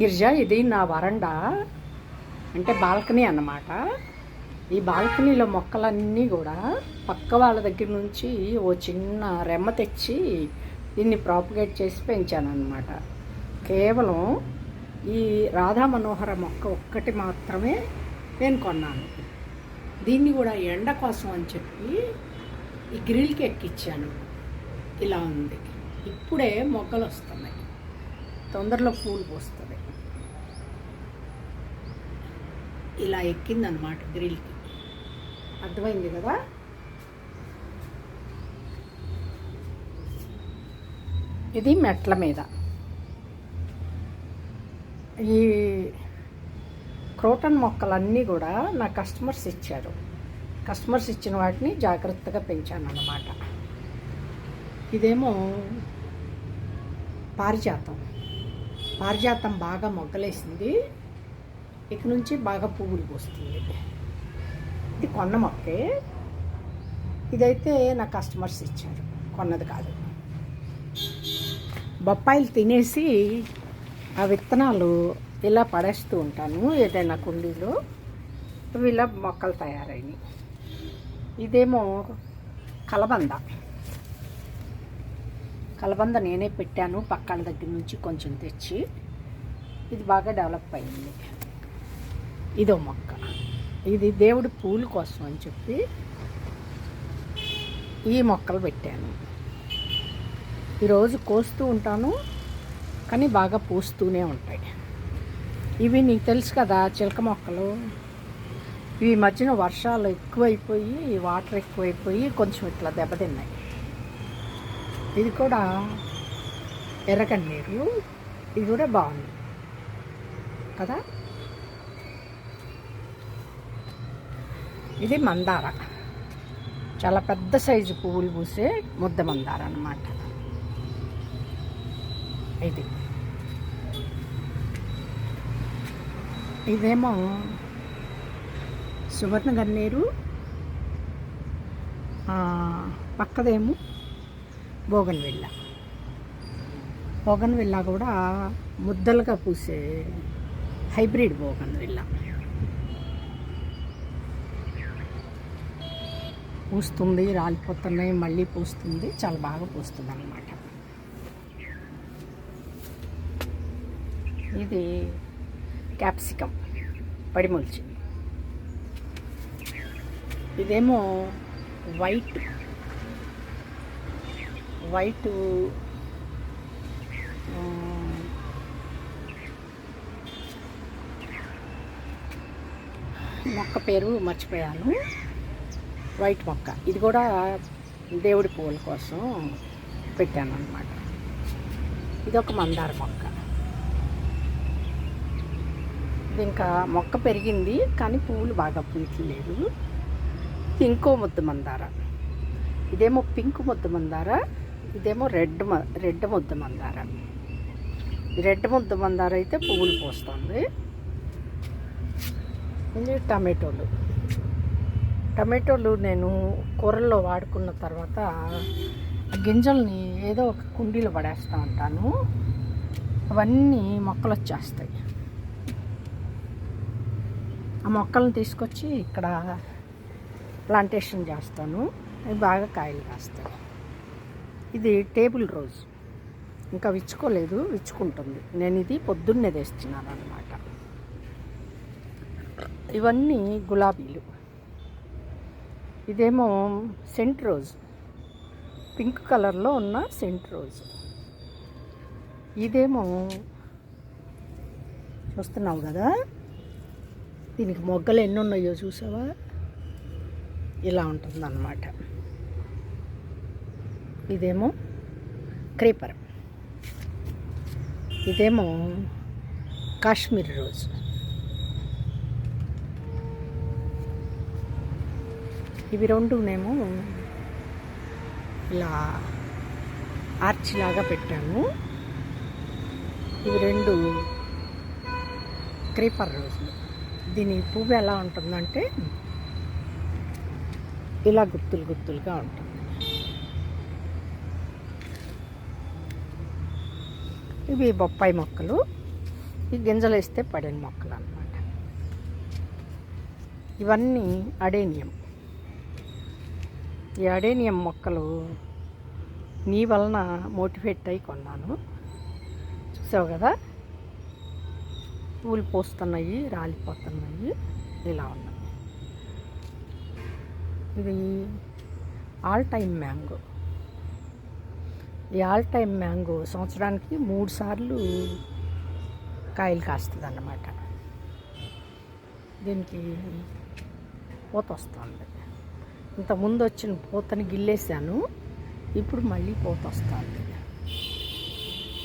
గిరిజ ఇది నా వరండా అంటే బాల్కనీ అన్నమాట. ఈ బాల్కనీలో మొక్కలన్నీ కూడా పక్క వాళ్ళ దగ్గర నుంచి ఓ చిన్న రెమ్మ తెచ్చి దీన్ని ప్రాపగేట్ చేసి పెంచాను కేవలం ఈ రాధా మనోహర మొక్క ఒక్కటి మాత్రమే నేను కొన్నాను. దీన్ని కూడా ఎండ కోసం అని చెప్పి ఈ గ్రిల్కి ఎక్కిచ్చాను. ఇలా ఉంది. ఇప్పుడే మొగ్గలు వస్తున్నాయి తొందరలో పూలు పోస్తుంది ఇలా ఎక్కిందనమాట గ్రిల్కి. అర్థమైంది కదా? ఇది మెట్ల మీద. ఈ క్రోటన్ మొక్కలన్నీ కూడా నా కస్టమర్స్ ఇచ్చారు. కస్టమర్స్ ఇచ్చిన వాటిని జాగ్రత్తగా పెంచాను అన్నమాట ఇదేమో పారిజాతం. పారిజాతం బాగా మొగ్గలేసింది. ఇక నుంచి బాగా పువ్వులు పోస్తుంది. ఇది కొన్న మొక్కే. ఇదైతే నా కస్టమర్స్ ఇచ్చారు. కొన్నది కాదు. బొప్పాయిలు తినేసి ఆ విత్తనాలు ఇలా పడేస్తూ ఉంటాను ఏదైనా కుండీలో. అవి ఇలా మొక్కలు తయారైనవి ఇదేమో కలబంద. కలబంద నేనే పెట్టాను పక్కన దగ్గర నుంచి కొంచెం తెచ్చి. ఇది బాగా డెవలప్ అయింది. ఇదో మొక్క. ఇది దేవుడి పూల కోసం అని చెప్పి ఈ మొక్కలు పెట్టాను. ఈరోజు కోస్తూ ఉంటాను కానీ బాగా పూస్తూనే ఉంటాయి. ఇవి నీకు తెలుసు కదా చిలక మొక్కలు. ఈ మధ్యన వర్షాలు ఎక్కువైపోయి వాటర్ ఎక్కువైపోయి కొంచెం ఇట్లా దెబ్బతిన్నాయి. ఇది కూడా ఎర్రకన్నీరు ఇది కూడా బాగుంది. కదా? ఇది మందార. చాలా పెద్ద సైజు పువ్వులు పూసే ముద్ద మందార అనమాట ఇది. ఇదేమో సువర్ణ గన్నేరు పక్కదేమో బోగన్ వెళ్ళ బోగన్ వెళ్ళ కూడా ముద్దలుగా పూసే హైబ్రిడ్ బోగన్ వెళ్ళ పూస్తుంది రాలిపోతున్నాయి మళ్ళీ పూస్తుంది చాలా బాగా పూస్తుంది అన్నమాట ఇది క్యాప్సికమ్ పడిమొలిచి. ఇదేమో వైట్ వైట్ మొక్క పేరు మర్చిపోయాను. వైట్ మొక్క. ఇది కూడా దేవుడి పూల కోసం పెట్టాను అనమాట ఇది ఒక మందార మొక్క. ఇది ఇంకా మొక్క పెరిగింది కానీ పువ్వులు బాగా పూయట్లేదు. ఇంకో ముద్ద మందార. ఇదేమో పింక్ ముద్ద మందార ఇదేమో రెడ్ మ రెడ్ ముద్ద మందార. రెడ్ ముద్ద మందార అయితే పువ్వులు పోస్తుంది. ఇది టమాటోలు. టమాటోలు నేను కూరల్లో వాడుకున్న తర్వాత గింజల్ని ఏదో ఒక కుండీలో పడేస్తూ ఉంటాను. అవన్నీ మొక్కలు వచ్చేస్తాయి. ఆ మొక్కలను తీసుకొచ్చి ఇక్కడ ప్లాంటేషన్ చేస్తాను. అవి బాగా కాయలు కాస్తాయి. ఇది టేబుల్ రోజ్. ఇంకా విచ్చుకోలేదు విచ్చుకుంటుంది. నేను ఇది పొద్దున్నే తెస్తున్నాను అనమాట ఇవన్నీ గులాబీలు. ఇదేమో సెంట్ రోజ్. పింక్ కలర్లో ఉన్న సెంట్ రోజ్. ఇదేమో చూస్తున్నావు కదా? దీనికి మొగ్గలు ఎన్ని ఉన్నాయో చూసావా? ఇలా ఉంటుందన్నమాట. ఇదేమో క్రీపర్. ఇదేమో కాశ్మీర్ రోజ్. ఇవి రెండునేమో ఇలా ఆర్చ్ లాగా పెట్టాను ఇవి రెండు క్రీపర్ రోజులు. దీని పువ్వు ఎలా ఉంటుందంటే ఇలా గుత్తులు గుత్తులుగా ఉంటుంది. ఇవి బొప్పాయి మొక్కలు. ఈ గింజలు వేస్తే పడిన మొక్కలు అన్నమాట. ఇవన్నీ అడేనియం. యాడేనియం మొక్కలు నీ వలన మోటివేట్ అయి కొన్నాను. చూసావు కదా? పూలు పోస్తున్నాయి రాలిపోతున్నాయి ఇలా ఉన్నాయి. ఇది ఆల్ టైమ్ మ్యాంగో. ఈ ఆల్ టైమ్ మ్యాంగో సంవత్సరానికి మూడు సార్లు కాయలు కాస్తుంది అన్నమాట దీనికి పూత వస్తుంది. ఇంతకుముందు వచ్చిన పూతని గిల్లేసాను ఇప్పుడు మళ్ళీ పూత వస్తుంది.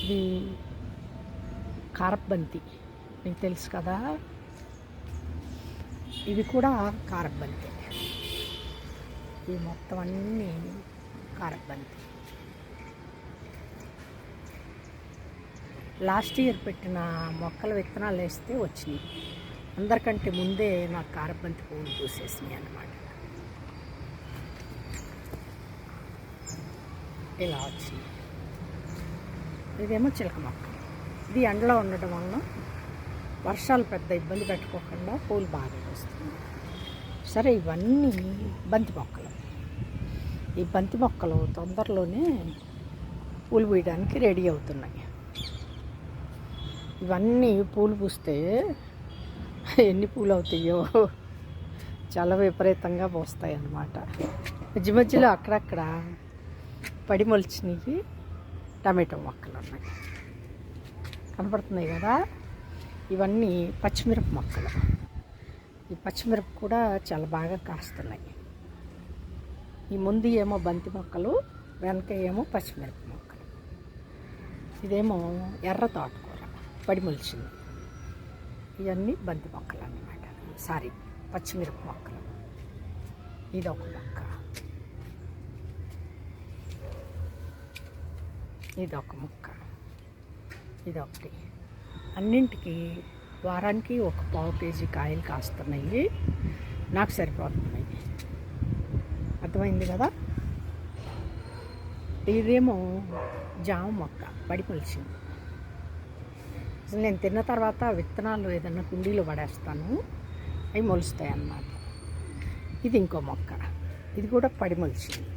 ఇది కారబంతి నీకు తెలుసు కదా? ఇది కూడా కారబంతి ఇది మొత్తం అన్నీ కారబంతి లాస్ట్ ఇయర్ పెట్టిన మొక్కల విత్తనాలు వేస్తే వచ్చినాయి. అందరికంటే ముందే నాకు కారబంతి పువ్వులు చూసేసినాయి అన్నమాట. ఇలా వచ్చింది ఇదేమో చిలక మొక్క. ఇది ఎండలో ఉండటం వలన వర్షాలు పెద్ద ఇబ్బంది పెట్టుకోకుండా పూలు బాగా వస్తుంది సరే ఇవన్నీ బంతి మొక్కలు. ఈ బంతి మొక్కలు తొందరలోనే పూలు పూయడానికి రెడీ అవుతున్నాయి. ఇవన్నీ పూలు పూస్తే ఎన్ని పూలు అవుతాయో చాలా విపరీతంగా పోస్తాయి అన్నమాట మధ్య మధ్యలో అక్కడక్కడ పడి మొలిచినవి టమాటో మొక్కలు ఉన్నాయి. కనపడుతున్నాయి కదా? ఇవన్నీ పచ్చిమిరప మొక్కలు. ఈ పచ్చిమిరప కూడా చాలా బాగా కాస్తున్నాయి. ఈ ముందు ఏమో బంతి మొక్కలు వెనక ఏమో పచ్చిమిరప మొక్కలు. ఇదేమో ఎర్ర తోటకూర పడిమొలిచింది. ఇవన్నీ బంతి మొక్కలు అన్నమాట. సారీ పచ్చిమిరప మొక్కలు. ఇది ఒక మొక్క. ఇది ఒక ముక్క. ఇది ఒకటి అన్నింటికి వారానికి ఒక పావు కేజీ కాయలు కాస్తున్నాయి. నాకు సరిపోతున్నాయి. అర్థమైంది కదా? ఇదేమో జామ మొక్క పడి మొలిచింది అసలు నేను తిన్న తర్వాత విత్తనాలు ఏదన్నా కుండీలో పడేస్తాను. అవి మొలుస్తాయి అన్నమాట. ఇది ఇంకో మొక్క. ఇది కూడా పడి మొలిచింది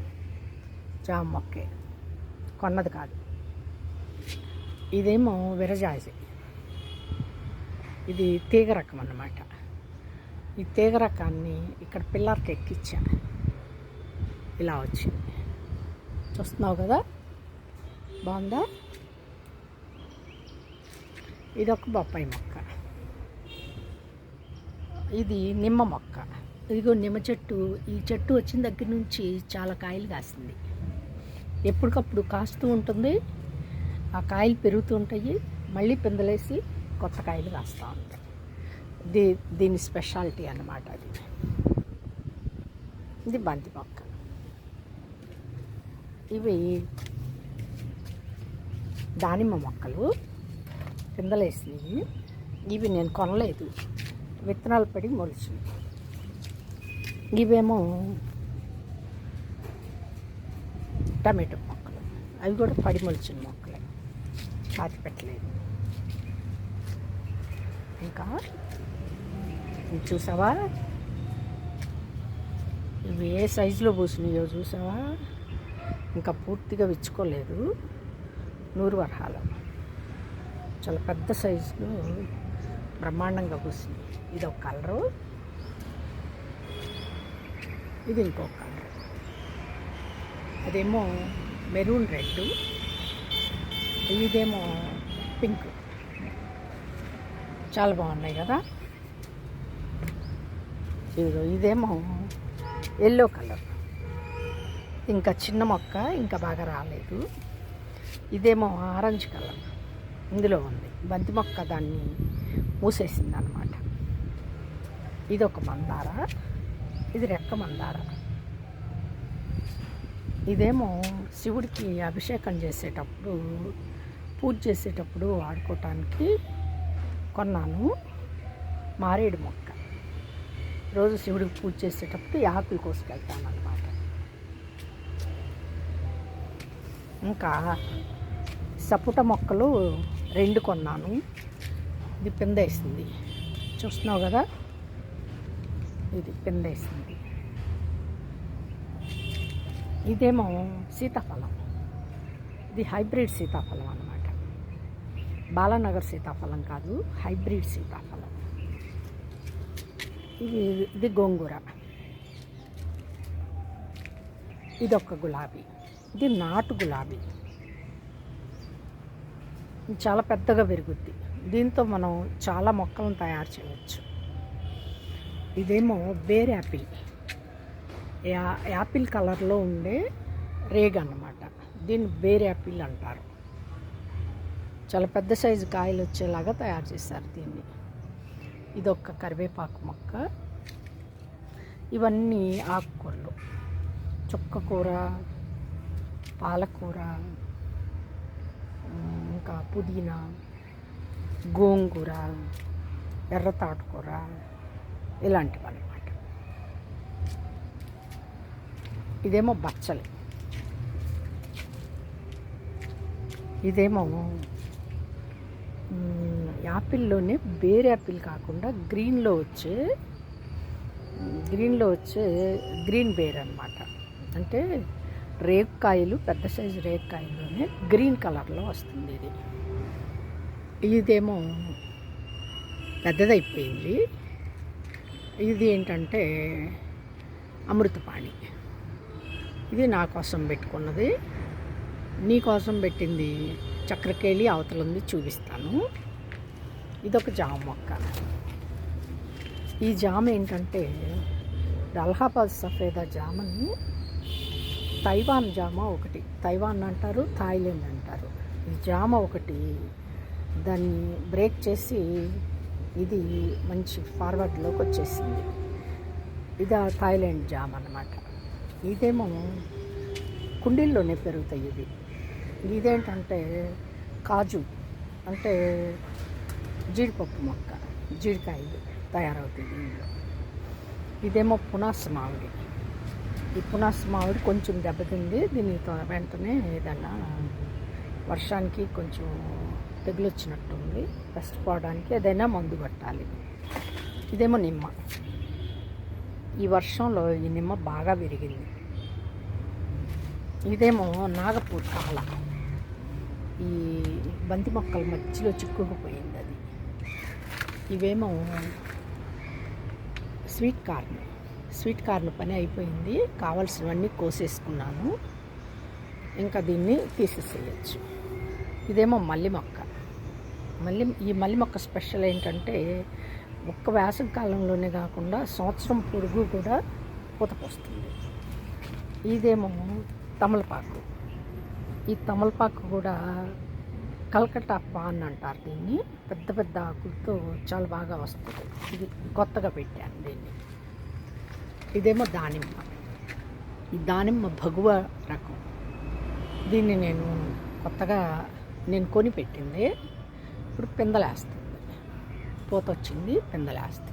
జామ మొక్కే. కొన్నది కాదు. ఇదేమో విరజాజి. ఇది తీగ రకం అన్నమాట. ఈ తీగ రకాన్ని ఇక్కడ పిల్లర్కి ఎక్కించాను ఇలా వచ్చింది. చూస్తున్నావు కదా? బాగుందా? ఇది ఒక బొప్పాయి మొక్క. ఇది నిమ్మ మొక్క. ఇదిగో నిమ్మ చెట్టు. ఈ చెట్టు వచ్చిన దగ్గర నుంచి చాలా కాయలు కాసింది. ఎప్పటికప్పుడు కాస్తూ ఉంటుంది. ఆ కాయలు పెరుగుతూ ఉంటాయి మళ్ళీ పిందలేసి కొత్త కాయలు కాస్తూ ఉంటాయి. దీ దీని స్పెషాలిటీ అన్నమాట అది. ఇది బంతి మొక్క. ఇవి దానిమ్మ మొక్కలు పిందలేసినవి. ఇవి నేను కొనలేదు. విత్తనాలు పడి మొలిచినవి. ఇవేమో టమాటో మొక్కలు. అవి కూడా పడి మొలిచిన మొక్క పాతి పెట్టలేదు. ఇంకా? చూసావా? ఇవి ఏ సైజులో పూసినాయో చూసావా? ఇంకా పూర్తిగా విచ్చుకోలేదు. నూరు వరహాలు. చాలా పెద్ద సైజులో బ్రహ్మాండంగా పూసింది ఇది ఒక కలరు. ఇది ఇంకొక కలర్. అదేమో మెరూన్ రెడ్ ఇదేమో పింక్. చాలా బాగున్నాయి కదా? ఇదిగో ఇదేమో ఎల్లో కలర్. ఇంకా చిన్న మొక్క ఇంకా బాగా రాలేదు. ఇదేమో ఆరెంజ్ కలర్. ఇందులో ఉంది. బంతి మొక్క దాన్ని మూసేసింది అనమాట ఇది ఒక మందార. ఇది రెక్క మందార. ఇదేమో శివుడికి అభిషేకం చేసేటప్పుడు పూజ చేసేటప్పుడు వాడుకోవటానికి కొన్నాను మారేడు మొక్క. రోజు శివుడికి పూజ చేసేటప్పుడు ఆకులు కోసుకెళ్తాను అనమాట ఇంకా సపోటా మొక్కలు రెండు కొన్నాను. ఇది పిందేసింది. చూస్తున్నావు కదా? ఇది పిందేసింది. ఇదేమో సీతాఫలం. ఇది హైబ్రిడ్ సీతాఫలం అన్నమాట. బాలానగర్ సీతాఫలం కాదు హైబ్రిడ్ సీతాఫలం. ఇది ఇది గోంగూర. ఇది ఒక గులాబీ. ఇది నాటు గులాబీ. ఇది చాలా పెద్దగా పెరుగుద్ది. దీంతో మనం చాలా మొక్కలను తయారు చేయవచ్చు. ఇదేమో బేర్ యాపిల్. యా యాపిల్ కలర్లో ఉండే రేగ్ అన్నమాట దీన్ని బేర్ యాపిల్ అంటారు. చాలా పెద్ద సైజు కాయలు వచ్చేలాగా తయారు చేస్తారు దీన్ని. ఇది ఒక కరివేపాకు మొక్క. ఇవన్నీ ఆకుకూరలు. చుక్కకూర పాలకూర ఇంకా పుదీనా గోంగూర ఎర్ర తాటుకూర ఇలాంటివి అన్నమాట ఇదేమో బచ్చలి. ఇదేమో యాపిల్లోనే బేర్ యాపిల్ కాకుండా గ్రీన్లో వచ్చే గ్రీన్లో వచ్చే గ్రీన్ బేర్ అన్నమాట. అంటే రేక్కాయలు పెద్ద సైజు రేక్కాయల్లోనే గ్రీన్ కలర్లో వస్తుంది ఇది. ఇదేమో పెద్దదైపోయింది. ఇది ఏంటంటే అమృతపాణి. ఇది నా కోసం పెట్టుకున్నది. నీ కోసం పెట్టింది చక్రకేళి అవతల ఉంది చూపిస్తాను. ఇదొక జామ మొక్క. ఈ జామ ఏంటంటే అల్హాబాద్ అలహాబాద్ సఫేదా జామని తైవాన్ జామ ఒకటి. తైవాన్ అంటారు థాయిలాండ్ అంటారు. ఈ జామ ఒకటి దాన్ని బ్రేక్ చేసి ఇది మంచి ఫార్వర్డ్లోకి వచ్చేసింది. ఇది థాయిలాండ్ జామ్ అన్నమాట. ఇదేమో కుండీల్లోనే పెరుగుతాయి ఇవి. ఇదేంటంటే కాజు అంటే జీడిపప్పు మొక్క జీడికాయలు తయారవుతాయి దీనిలో ఇదేమో పునాస మామిడి ఈ పునాస మామిడి కొంచెం దెబ్బతింది దీన్ని వెంటనే ఏదైనా వర్షానికి కొంచెం తెగులు వచ్చినట్టుంది పోవడానికి ఏదైనా మందు కొట్టాలి. ఇదేమో నిమ్మ. ఈ వర్షంలో ఈ నిమ్మ బాగా విరిగింది. ఇదేమో నాగపూర్ కాలం. ఈ బంతి మొక్కల మధ్యలో చిక్కుకుపోయింది అది. ఇవేమో స్వీట్ కార్న్. స్వీట్ కార్న్ పని అయిపోయింది. కావాల్సినవన్నీ కోసేసుకున్నాను. ఇంకా దీన్ని తీసేసేయచ్చు. ఇదేమో మల్లి మొక్క. మల్లి ఈ మల్లి మొక్క స్పెషల్ ఏంటంటే ఒక్క వేసవి కాలంలోనే కాకుండా సంవత్సరం పొడుగు కూడా పూత పోస్తుంది. ఇదేమో తమలపాకు. ఈ తమలపాకు కూడా కల్కట్టా పాన్ అంటారు దీన్ని. పెద్ద పెద్ద ఆకులతో చాలా బాగా వస్తుంది. ఇది కొత్తగా పెట్టాను దీన్ని. ఇదేమో దానిమ్మ. ఈ దానిమ్మ భగువ రకం. దీన్ని నేను కొత్తగా నేను కొని పెట్టింది. ఇప్పుడు పిందలేస్తుంది. పూత వచ్చింది పిందలేస్తుంది.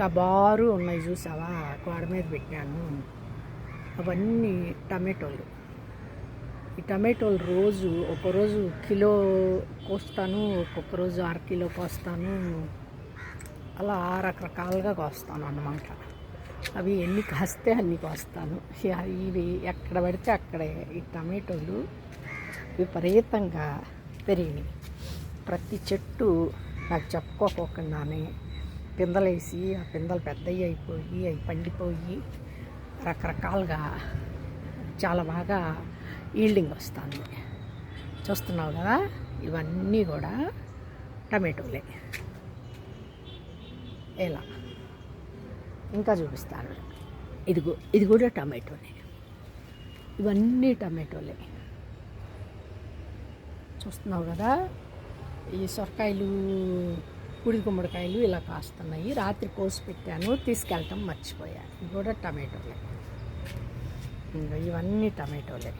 కబారు ఉన్నాయి చూసావా? గోడ మీద పెట్టాను. అవన్నీ టమాటోలు. ఈ టమాటోలు రోజు ఒకరోజు కిలో కోస్తాను ఒక్కొక్క రోజు అర కిలో కోస్తాను. అలా రకరకాలుగా కోస్తాను అన్నమాట. అవి ఎన్ని కాస్తే అన్ని కోస్తాను. ఇవి ఎక్కడ పడితే అక్కడే ఈ టమాటోలు విపరీతంగా పెరిగినాయి. ప్రతి చెట్టు నాకు చెప్పుకోకుండానే పిందలేసి ఆ పిందలు పెద్దవి అయిపోయి అవి పండిపోయి రకరకాలుగా చాలా బాగా ఈల్డింగ్ వస్తుంది చూస్తున్నావు కదా ఇవన్నీ కూడా టమాటోలే. ఎలా? ఇంకా చూపిస్తాను. ఇదిగో ఇది కూడా టమాటోలే ఇవన్నీ టమాటోలే. చూస్తున్నావు కదా ఈ సొరకాయలు కుడి గుమ్మడికాయలు ఇలా కాస్తున్నాయి. రాత్రి కోసి పెట్టాను తీసుకెళ్ళటం మర్చిపోయాను ఇవి కూడా టమాటోలే. ఇవన్నీ టమాటోలే.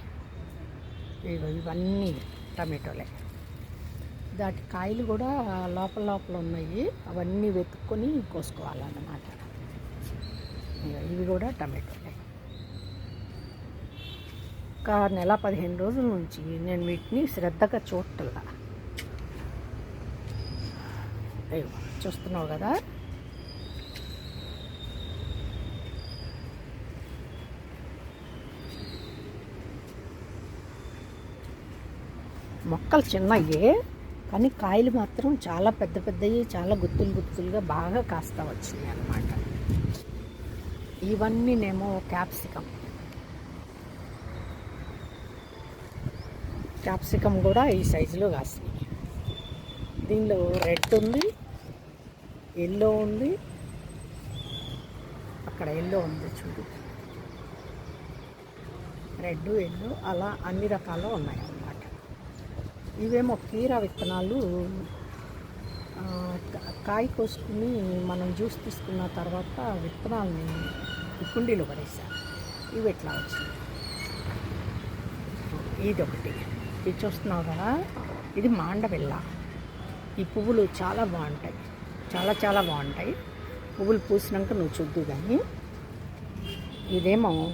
ఇవన్నీ టమాటోలే. దాటి కాయలు కూడా లోపల లోపల ఉన్నాయి. అవన్నీ వెతుక్కొని కోసుకోవాలన్నమాట. ఇవి కూడా టమాటోలే. ఒక నెల పదిహేను రోజుల నుంచి నేను వీటిని శ్రద్ధగా చూడటల్లా అయ్యో చూస్తున్నావు కదా? మొక్కలు చిన్నవి కానీ కాయలు మాత్రం చాలా పెద్ద పెద్దవి చాలా గుత్తులు గుత్తులుగా బాగా కాస్తా వచ్చినాయి అన్నమాట. ఇవన్నీనేమో క్యాప్సికమ్ క్యాప్సికమ్ కూడా ఈ సైజులో కాసినాయి. దీనిలో రెడ్ ఉంది ఎల్లో ఉంది అక్కడ ఎల్లో ఉంది చూడు. రెడ్ ఎల్లో అలా అన్ని రకాలు ఉన్నాయి. ఇవేమో కీరా విత్తనాలు కాయ కోసుకుని మనం జ్యూస్ తీసుకున్న తర్వాత విత్తనాలని కుండీలు కుండీలో పడేసాను ఇవి ఎట్లా వచ్చింది ఇది ఒకటి ఇది చూస్తున్నావు కదా? ఇది మాండవెల్ల. ఈ పువ్వులు చాలా బాగుంటాయి. చాలా చాలా బాగుంటాయి. పువ్వులు పూసినాక నువ్వు చూద్దు కానీ ఇదేమో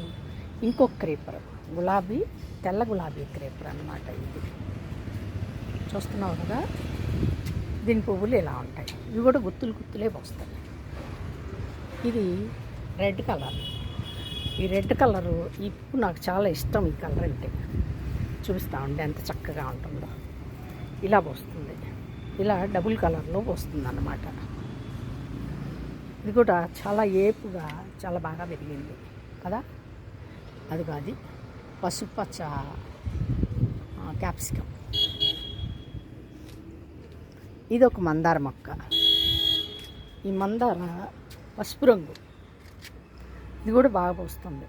ఇంకొక క్రేపర్. గులాబీ తెల్ల గులాబీ క్రేపర్ అన్నమాట ఇది. చూస్తున్నావు కదా దీని పువ్వులు ఇలా ఉంటాయి. ఇవి కూడా గుత్తులు గుత్తులే వస్తాయి ఇది రెడ్ కలర్. ఈ రెడ్ కలరు ఇప్పుడు నాకు చాలా ఇష్టం ఈ కలర్ అంటే. చూపిస్తూ ఉండే ఎంత చక్కగా ఉంటుందో. ఇలా పోస్తుంది. ఇలా డబుల్ కలర్లో పోస్తుంది అన్నమాట ఇది కూడా చాలా ఏపుగా చాలా బాగా పెరిగింది కదా. అది కాదు పసుపచ్చ క్యాప్సికమ్. ఇది ఒక మందార మొక్క. ఈ మందార పసుపు రంగు. ఇది కూడా బాగా పోస్తుంది.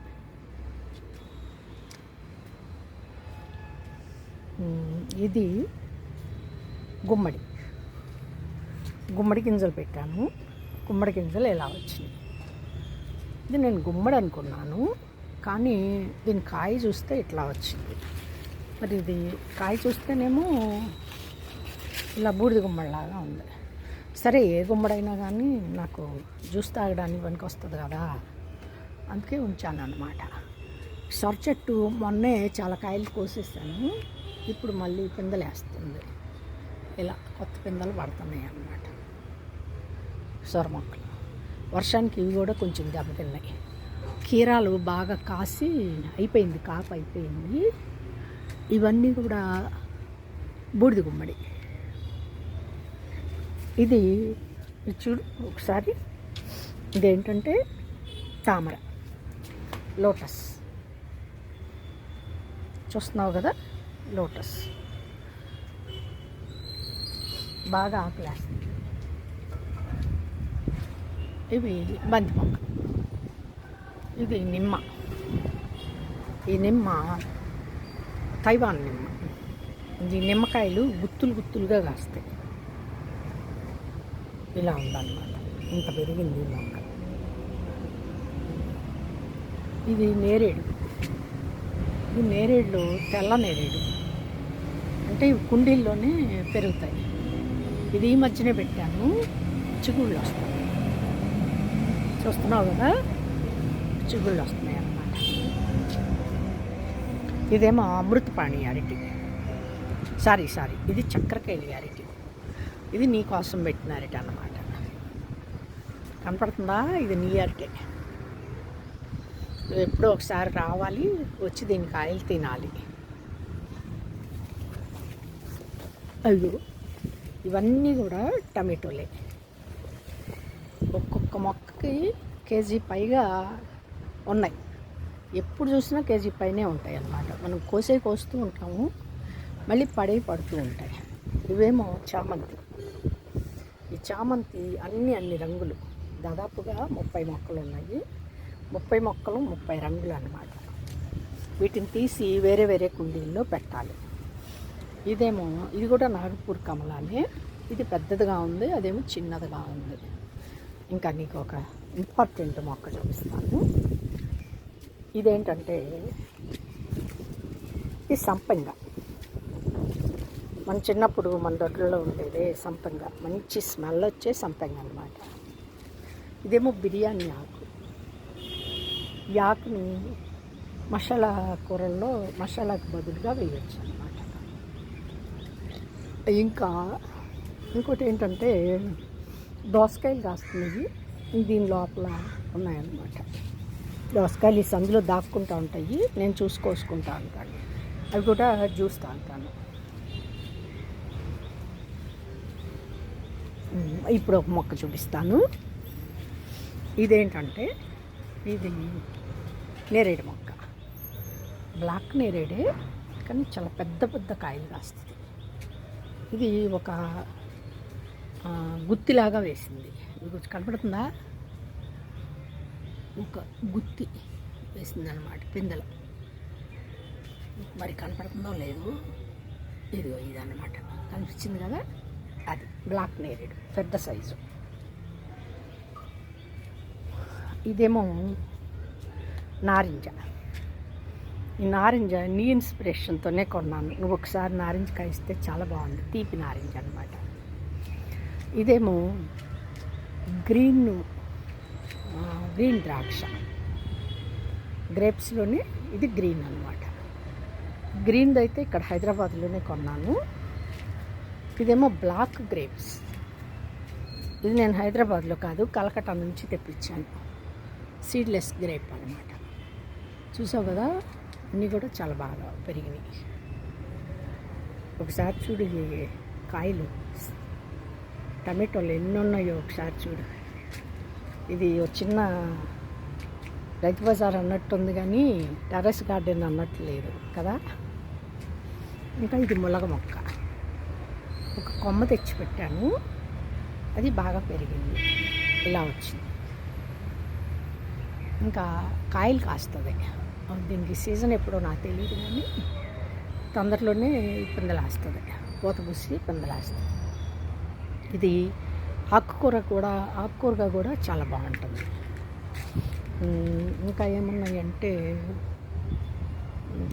ఇది గుమ్మడి. గుమ్మడి గింజలు పెట్టాను. గుమ్మడి గింజలు ఎలా వచ్చినాయి? ఇది నేను గుమ్మడి అనుకున్నాను కానీ దీని కాయ చూస్తే ఇట్లా వచ్చింది. మరి ఇది కాయ చూస్తేనేమో ఇలా బూడిద గుమ్మడిలాగా ఉంది. సరే ఏ గుమ్మడైనా కానీ నాకు జ్యూస్ తాగడానికి పనికి వస్తుంది కదా? అందుకే ఉంచాను అనమాట సొర చెట్టు మొన్నే చాలా కాయలు కోసేసాను. ఇప్పుడు మళ్ళీ పిందలేస్తుంది. ఇలా కొత్త పిందలు పడుతున్నాయి అన్నమాట సొర మొక్కలు. వర్షానికి ఇవి కూడా కొంచెం దెబ్బతిన్నాయి. కీరాలు బాగా కాసి అయిపోయింది కాపు అయిపోయింది. ఇవన్నీ కూడా బూడిద గుమ్మడి. ఇది చూడు ఒకసారి. ఇదేంటంటే తామర. లోటస్. చూస్తున్నావు కదా? లోటస్. బాగా ఆకులేస్తుంది. ఇవి బంతి మొక్క ఇది నిమ్మ. ఈ నిమ్మ తైవాన్ నిమ్మ. ఈ నిమ్మకాయలు గుత్తులు గుత్తులుగా కాస్తాయి. ఇలా ఉందన్నమాట. ఇంత పెరిగింది మొక్క. ఇది నేరేడు. ఇది నేరేళ్ళు తెల్ల నేరేడు. అంటే ఇవి కుండీల్లోనే పెరుగుతాయి. ఇది ఈ మధ్యనే పెట్టాను. చిగుళ్ళు వస్తాయి. చూస్తున్నావు కదా? చిగుళ్ళు వస్తున్నాయి అన్నమాట. ఇదేమో అమృతపాణి అరటి సారీ సారీ ఇది చక్రకేళి అరటి ఇది నీ కోసం పెట్టిన అరటి అన్నమాట. కనపడుతుందా? ఇది నీ అరటే. నువ్వు ఎప్పుడో ఒకసారి రావాలి వచ్చి దీని కాయలు తినాలి. అయ్యో ఇవన్నీ కూడా టమాటోలే. ఒక్కొక్క మొక్కకి కేజీ పైగా ఉన్నాయి. ఎప్పుడు చూసినా కేజీ పైనే ఉంటాయి అన్నమాట. మనం కోసే కోస్తూ ఉంటాము మళ్ళీ పడే పడుతూ ఉంటాయి. ఇవేమో చామంతి. ఈ చామంతి అన్ని అన్ని రంగులు. దాదాపుగా ముప్పై మొక్కలు ఉన్నాయి. ముప్పై మొక్కలు ముప్పై రంగులు అన్నమాట. వీటిని తీసి వేరే వేరే కుండీల్లో పెట్టాలి. ఇదేమో ఇది కూడా నాగపూర్ కమలానే. ఇది పెద్దదిగా ఉంది అదేమో చిన్నదిగా ఉంది. ఇంకా నీకు ఒక ఇంపార్టెంట్ మొక్క చూపిస్తాను. ఇదేంటంటే ఈ సంపంగ. మన చిన్నప్పుడు మన దొడ్లలో ఉండేదే సంపంగ. మంచి స్మెల్ వచ్చే సంపంగ అనమాట ఇదేమో బిర్యానీ ఆకు. ఈ ఆకుని మసాలా కూరల్లో మసాలాకు బదులుగా వేయచ్చు అనమాట ఇంకా ఇంకోటి ఏంటంటే దోసకాయలు కాస్తున్నాయి దీని లోపల ఉన్నాయన్నమాట. దోసకాయలు ఈ సందులో దాక్కుంటూ ఉంటాయి. నేను చూసుకోసుకుంటా ఉంటాను. అవి కూడా జ్యూస్ తాగుతాను. ఇప్పుడు ఒక మొక్క చూపిస్తాను. ఇదేంటంటే ఇది నేరేడు మొక్క. బ్లాక్ నేరేడే కానీ చాలా పెద్ద పెద్ద కాయలు కాస్తుంది. ఇది ఒక గుత్తిలాగా వేసింది. మీకు కనపడుతుందా? ఒక గుత్తి వేసింది అనమాట పిందెల. మరి కనపడుతుందో లేదు ఇదిగో ఇదన్నమాట. కనిపించింది కదా? అది బ్లాక్ నేరేడు పెద్ద సైజు. ఇదేమో నారింజ. ఈ నారింజ నీ ఇన్స్పిరేషన్తోనే కొన్నాను. నువ్వు ఒకసారి నారింజ కాయిస్తే చాలా బాగుంది. తీపి నారింజ అనమాట ఇదేమో గ్రీన్ గ్రీన్ ద్రాక్ష. గ్రేప్స్లోనే ఇది గ్రీన్ అనమాట గ్రీన్ది అయితే ఇక్కడ హైదరాబాద్లోనే కొన్నాను. ఇదేమో బ్లాక్ గ్రేప్స్. ఇది నేను హైదరాబాద్లో కాదు కలకట్ట నుంచి తెప్పించాను. సీడ్లెస్ గ్రేప్ అనమాట చూసావు కదా అన్నీ కూడా చాలా బాగా పెరిగినాయి. ఒకసారి చూడు కాయలు. టమాటోలు ఎన్ని ఉన్నాయో ఒకసారి చూడు. ఇది ఒక చిన్న రైతు బజార్ అన్నట్టుంది కానీ టెర్రస్ గార్డెన్ అన్నట్టు లేదు కదా. ఇంకా ఇది ములగ మొక్క. ఒక కొమ్మ తెచ్చిపెట్టాను. అది బాగా పెరిగింది. ఇలా వచ్చింది. ఇంకా కాయలు కాస్తుంది. దీనికి సీజన్ ఎప్పుడో నాకు తెలియదు కానీ తొందరలోనే పిందలాస్తుంది. పూత పూసి పిందలాస్తుంది. ఇది ఆకుకూర కూడా ఆకుకూరగా కూడా చాలా బాగుంటుంది. ఇంకా ఏమున్నాయంటే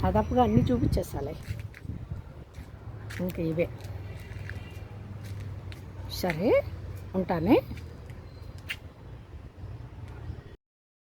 దాదాపుగా అన్నీ చూపించేసాలి ఇంకా ఇవే. సరే ఉంటానే